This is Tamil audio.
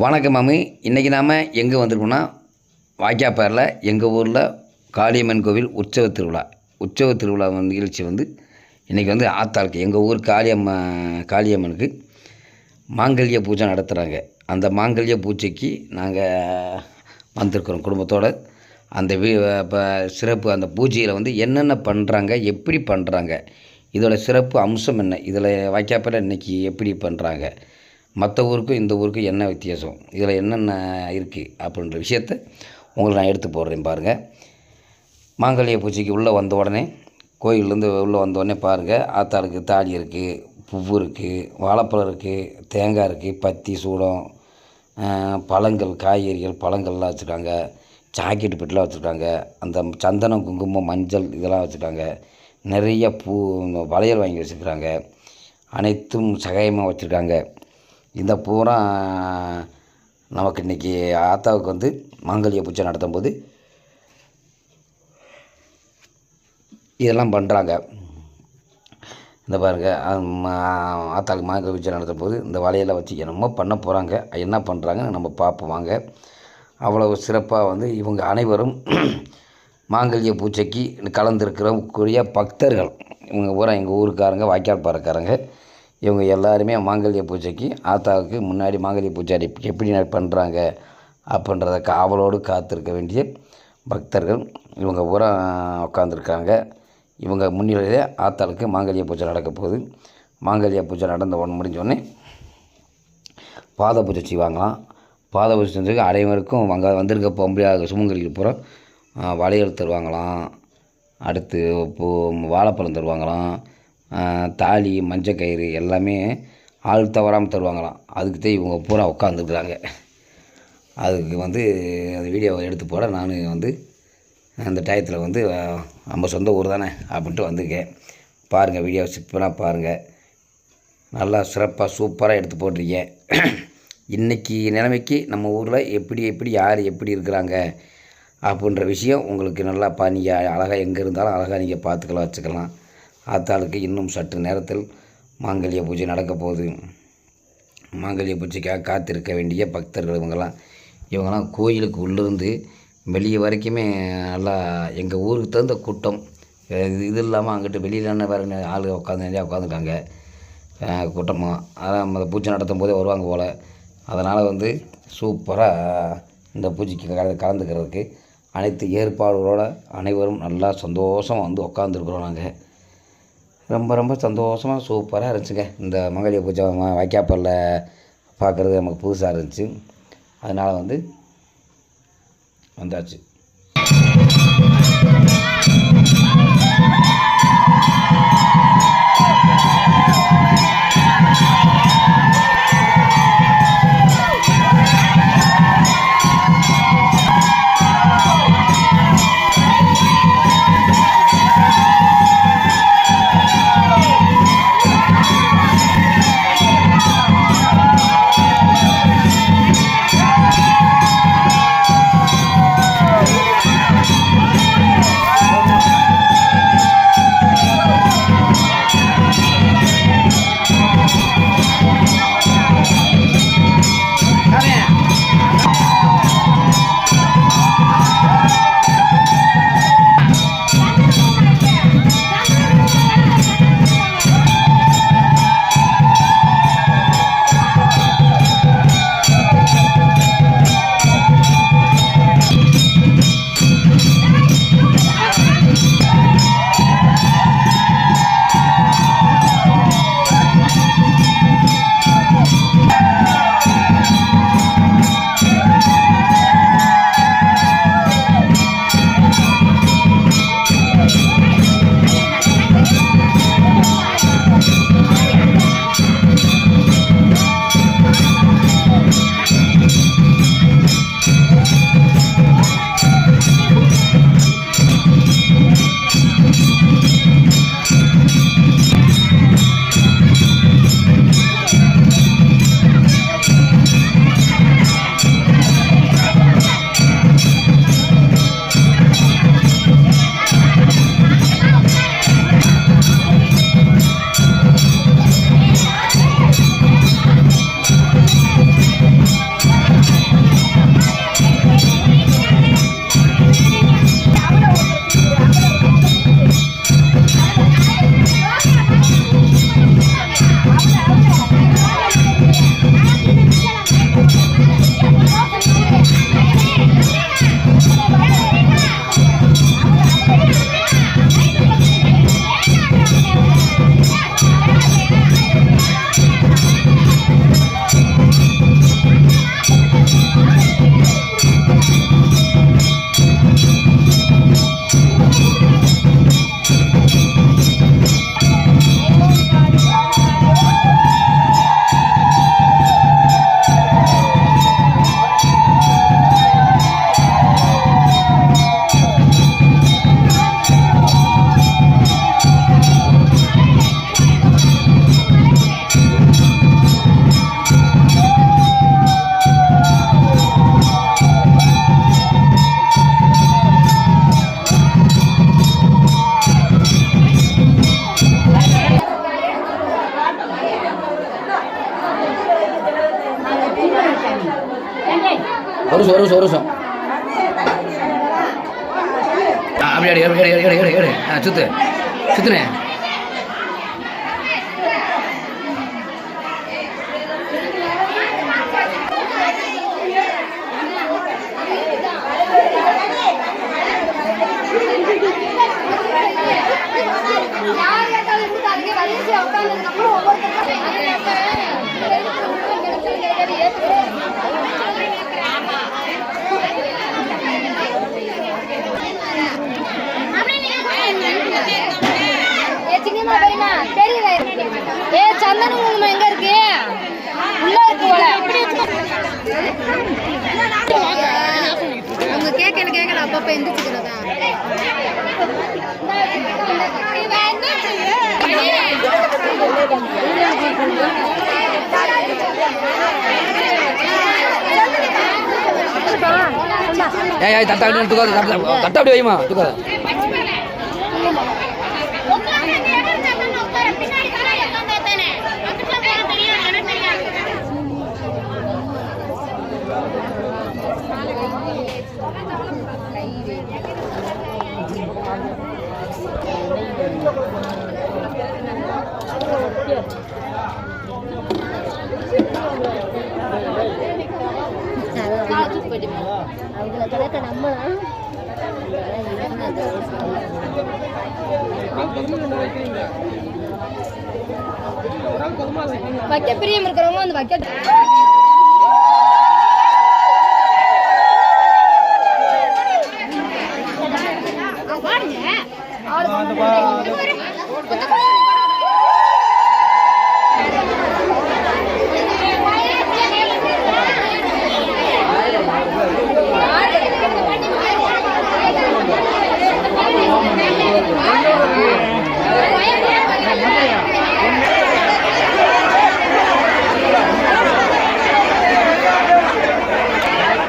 வணக்கம் மாமி. இன்றைக்கி நாம் எங்கே வந்திருக்கோம்னா வாய்க்காப்பாரில் எங்கள் ஊரில் காளியம்மன் கோவில் உற்சவ திருவிழா. உற்சவ திருவிழா வந்து நிகழ்ச்சி வந்து இன்றைக்கி வந்து ஆத்தாளுக்கு எங்கள் ஊர் காளியம்ம காளியம்மனுக்கு மாங்கல்ய பூஜை நடத்துகிறாங்க அந்த மாங்கல்ய பூஜைக்கு நாங்கள் வந்திருக்கிறோம் குடும்பத்தோடு. அந்த வீ இப்போ சிறப்பு அந்த பூஜையில் வந்து என்னென்ன பண்ணுறாங்க எப்படி பண்ணுறாங்க இதோட சிறப்பு அம்சம் என்ன இதில் வாய்க்காப்பில் இன்றைக்கி எப்படி பண்ணுறாங்க மற்ற ஊருக்கும் இந்த ஊருக்கும் என்ன வித்தியாசம்? இதில் என்னென்ன இருக்குது அப்படின்ற விஷயத்த உங்களுக்கு நான் எடுத்து போடுறேன் பாருங்கள் மாங்கல்ய பூஜைக்கு உள்ளே வந்த உடனே கோயிலேருந்து உள்ளே வந்த உடனே பாருங்கள் ஆத்தாளுக்கு தாலி இருக்குது பூவு இருக்குது வாழைப்பழம் இருக்குது தேங்காய் இருக்குது பத்தி சூடம் பழங்கள் காய்கறிகள் பழங்கள்லாம் வச்சுருக்காங்க. ஜாக்கெட் பெட்டெலாம் வச்சுருக்காங்க. அந்த சந்தனம் குங்குமம் மஞ்சள் இதெல்லாம் வச்சுருக்காங்க. நிறைய பூ இந்த வளையல் வாங்கி வச்சுருக்குறாங்க அனைத்தும் சகாயமாக வச்சுருக்காங்க. இந்த பூரா நமக்கு இன்றைக்கி ஆத்தாவுக்கு வந்து மாங்கல்ய பூஜை நடத்தும் போது இதெல்லாம் பண்ணுறாங்க இந்த பாருங்க ஆத்தாளுக்கு மாங்கல்ய பூஜை நடத்தும் போது இந்த வலையெல்லாம் வச்சு என்னமோ பண்ண போகிறாங்க என்ன பண்ணுறாங்கன்னு நம்ம பார்ப்போம் வாங்க. அவ்வளவு சிறப்பாக வந்து இவங்க அனைவரும் மாங்கல்ய பூஜைக்கு கலந்துருக்கிறக்கூடிய பக்தர்கள். இவங்க பூரா எங்கள் ஊருக்காரங்க வாய்க்கால் பாறைக்காரங்க. இவங்க எல்லாருமே மாங்கல்ய பூஜைக்கு ஆத்தாவுக்கு முன்னாடி மாங்கல்ய பூஜை எப்படி- எப்படி பண்ணுறாங்க அப்படின்றத காவலோடு காத்திருக்க வேண்டிய பக்தர்கள் இவங்க பூரா உட்காந்துருக்காங்க இவங்க முன்னிலையிலே ஆத்தாளுக்கு மாங்கல்ய பூஜை நடக்க போகுது. மாங்கல்ய பூஜை நடந்த உடனே முடிஞ்சோடனே பாத பூஜை செய்வாங்களாம். பாத பூஜை செஞ்சதுக்கு அனைவருக்கும் அங்கே வந்திருக்க பொம்பளையாக சுமங்கலிக்கு பூரா வளையல் தருவாங்களாம். அடுத்து பூ வாழைப்பழம் தருவாங்களாம். ஆ, தாலி மஞ்சக்கயிறு எல்லாமே ஆள் தவறாமல் தருவாங்களாம். அதுக்கு தான் இவங்க பூரா உட்காந்துருக்குறாங்க அதுக்கு வந்து அந்த வீடியோவை எடுத்து போட நான் வந்து அந்த டயத்தில் வந்து நம்ம சொந்த ஊர் தானே அப்படின்ட்டு வந்திருக்கேன். பாருங்கள் வீடியோ சிப்பனாக பாருங்கள் நல்லா சிறப்பாக சூப்பராக எடுத்து போட்டிருக்கேன். இன்றைக்கி நிலைமைக்கு நம்ம ஊரில் எப்படி எப்படி யார் எப்படி இருக்கிறாங்க அப்படின்ற விஷயம் உங்களுக்கு நல்லா பா நீங்கள் அழகாக எங்கே இருந்தாலும் அழகாக நீங்கள் பார்த்துக்கலாம் வச்சுக்கலாம். ஆத்தாளுக்கு இன்னும் சற்று நேரத்தில் மாங்கல்ய பூஜை நடக்கப் போகுது. மாங்கல்ய பூஜைக்காக காத்திருக்க வேண்டிய பக்தர்கள் இவங்கெல்லாம் இவங்கெல்லாம் கோயிலுக்கு உள்ளிருந்து வெளியே வரைக்குமே நல்லா எங்கள் ஊருக்கு தகுந்த கூட்டம். இது இது இல்லாமல் அங்கிட்டு வெளியிலான வேறு ஆளுங்க உட்காந்து நிறையா உட்காந்துருக்காங்க கூட்டமாக அதான் அந்த பூஜை நடத்தும் போதே வருவாங்க போல். அதனால் வந்து சூப்பராக இந்த பூஜைக்கு கலந்து கலந்துக்கிறதுக்கு அனைத்து ஏற்பாடுகளோடு அனைவரும் நல்லா சந்தோஷமாக வந்து உட்காந்துருக்குறோம் நாங்கள் ரொம்ப ரொம்ப சந்தோஷமாக சூப்பராக இருந்துச்சுங்க. இந்த மகளிர் பூஜை வைக்காப்பரில் பார்க்குறது நமக்கு புதுசாக இருந்துச்சு. அதனால் வந்து வந்தாச்சு. வருஷம் ஒரு வருஷம் ஒரு வருஷம் அப்படியே அப்படியே சுத்து. சுத்துனேன் ஏய் ஏய் தட்டா அப்படி தட்டா தட்டா அப்படி வைமா தூக்காத. அவங்கள கலக்க நம்ம வைக்க பிரியம் இருக்கிறவங்க வந்து வைக்க